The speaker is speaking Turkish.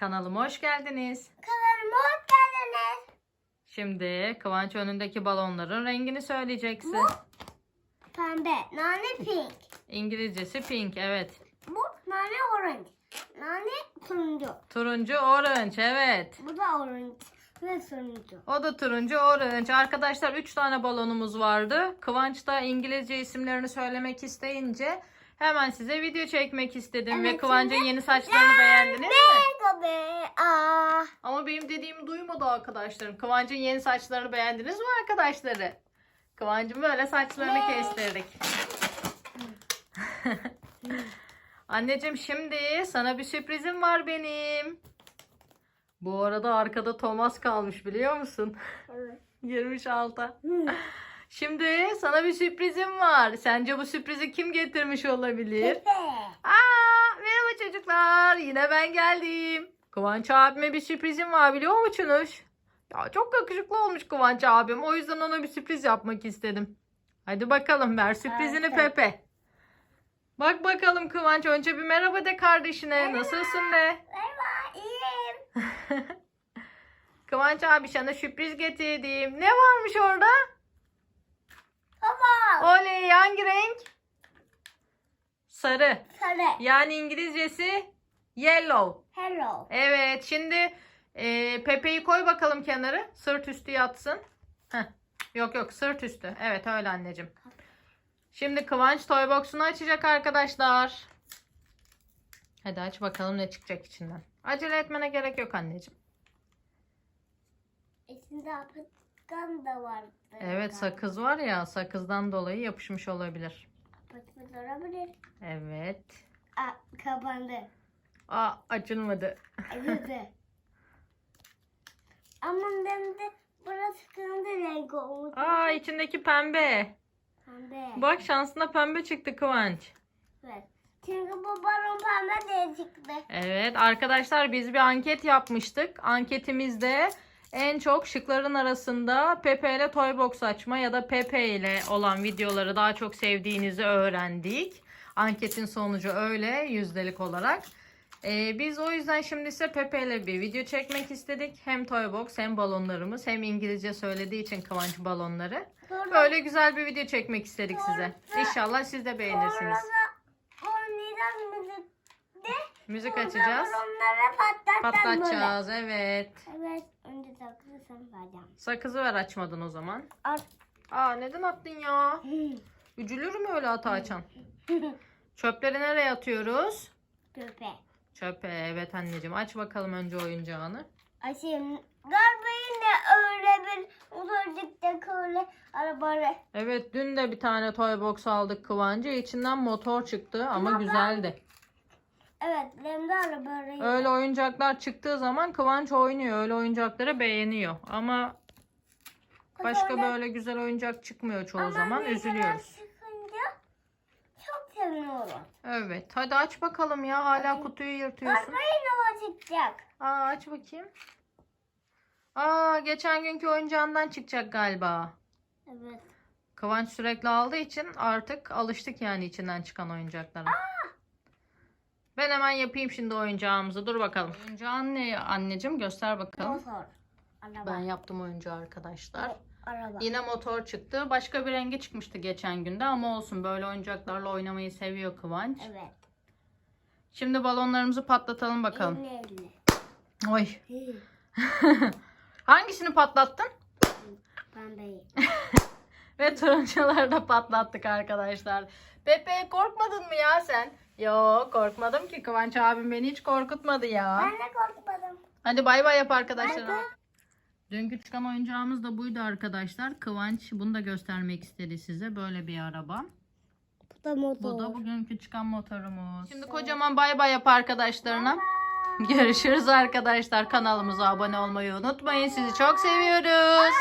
Kanalıma hoş geldiniz. Kanalıma hoş geldiniz. Şimdi Kıvanç önündeki balonların rengini söyleyeceksin. Bu pembe, nane pink. İngilizcesi pink, evet. Bu nane orange. Nane turuncu. Turuncu, orange, evet. Bu da orange ve turuncu. O da turuncu, orange. Arkadaşlar 3 tane balonumuz vardı. Kıvanç da İngilizce isimlerini söylemek isteyince hemen size video çekmek istedim. Ve Evet, Kıvanç'ın şimdi- yeni saçlarını beğendiniz mi? Be. Aa. Ama benim dediğimi duymadı arkadaşlarım. Kıvanç'ın yeni saçlarını beğendiniz mi arkadaşları? Kıvanç'ın böyle saçlarını Ne? kestirdik. Anneciğim şimdi sana bir sürprizim var benim. Bu arada arkada Thomas kalmış biliyor musun? Girmiş alta. Şimdi sana bir sürprizim var. Sence bu sürprizi kim getirmiş olabilir? Aa, merhaba çocuklar. Yine ben geldim. Kıvanç abime bir sürprizim var biliyor musunuz? Ya çok yakışıklı olmuş Kıvanç abim. O yüzden ona bir sürpriz yapmak istedim. Hadi bakalım ver sürprizini Evet. Pepe. Bak bakalım Kıvanç önce bir merhaba de kardeşine. Nasılsın de? Merhaba, iyiyim. Kıvanç abi sana sürpriz getirdim. Ne varmış orada? Oley hangi renk? Sarı. Sarı. Yani İngilizcesi yellow. Hello. Evet şimdi e, Pepe'yi koy bakalım kenara. Sırt üstü yatsın. Heh. Yok yok sırt üstü. Evet öyle anneciğim. Şimdi Kıvanç toy box'unu açacak arkadaşlar. Hadi aç bakalım ne çıkacak içinden. Acele etmene gerek yok anneciğim. İçinde apıtkan da vardı. Evet sakız var ya sakızdan dolayı yapışmış olabilir. Apıtkan olabilir. Evet. Aa, kapandı. Aa açılmadı. Evet. Ama ben de burası kırmızı renk olmuş. Aa içindeki pembe. Pembe. Bak şansına pembe çıktı Kıvanç. Evet. Çünkü bu balon pembe diye çıktı. Evet arkadaşlar biz bir anket yapmıştık. Anketimizde en çok şıkların arasında Pepe ile Toybox açma ya da Pepe ile olan videoları daha çok sevdiğinizi öğrendik. Anketin sonucu öyle yüzdelik olarak. Ee, biz o yüzden şimdi ise Pepe ile bir video çekmek istedik. Hem Toybox hem balonlarımız hem İngilizce söylediği için Kıvanç balonları. Sonra, Böyle güzel bir video çekmek istedik size. İnşallah siz de beğenirsiniz. Sonra müzikte Müzik sonra açacağız. patlatacağız evet. Evet. Vereceğim. Sakızı ver açmadın o zaman. Al. Aa neden attın ya? Üzülür mü öyle hata açan? Çöpleri nereye atıyoruz? Köpe. Çöpe evet anneciğim. Aç bakalım önce oyuncağını. Açayım. Galiba yine öyle bir uzacıktaki öyle arabalı. Evet dün de bir tane toy box aldık Kıvancı. İçinden motor çıktı ama güzeldi. Evet. De arabalı. Öyle oyuncaklar çıktığı zaman Kıvanç oynuyor. Öyle oyuncakları beğeniyor. Ama başka Sonra- böyle güzel oyuncak çıkmıyor çoğu Ama zaman. Üzülüyoruz. çıkınca çok seviniyorum. Evet hadi aç bakalım ya. Hala kutuyu yırtıyorsun. Yine o çıkacak. Aa aç bakayım. Aa geçen günkü oyuncağından çıkacak galiba. Evet. Kıvanç sürekli aldığı için artık alıştık yani içinden çıkan oyuncaklara. Ben hemen yapayım şimdi oyuncağımızı. Dur bakalım. Oyuncağın ne anneciğim? Göster bakalım. Motor. Araba. Ben yaptım oyuncağı arkadaşlar. Araba. Yine motor çıktı. Başka bir rengi çıkmıştı geçen günde ama olsun. Böyle oyuncaklarla oynamayı seviyor Kıvanç. Evet. Şimdi balonlarımızı patlatalım bakalım. Elli elli. Oy. Hangisini patlattın? Pembeyi. Ve turuncuları da patlattık arkadaşlar. Pepe korkmadın mı ya sen? Yok korkmadım ki Kıvanç abim beni hiç korkutmadı ya. Ben de korkmadım. Hadi bay bay yap arkadaşlar. Dünkü çıkan oyuncağımız da buydu arkadaşlar. Kıvanç bunu da göstermek istedi size. Böyle bir araba. Bu da motor. Bu da bugünkü çıkan motorumuz. Şimdi kocaman bay bay yap arkadaşlarına. Görüşürüz arkadaşlar. Kanalımıza abone olmayı unutmayın. Sizi çok seviyoruz.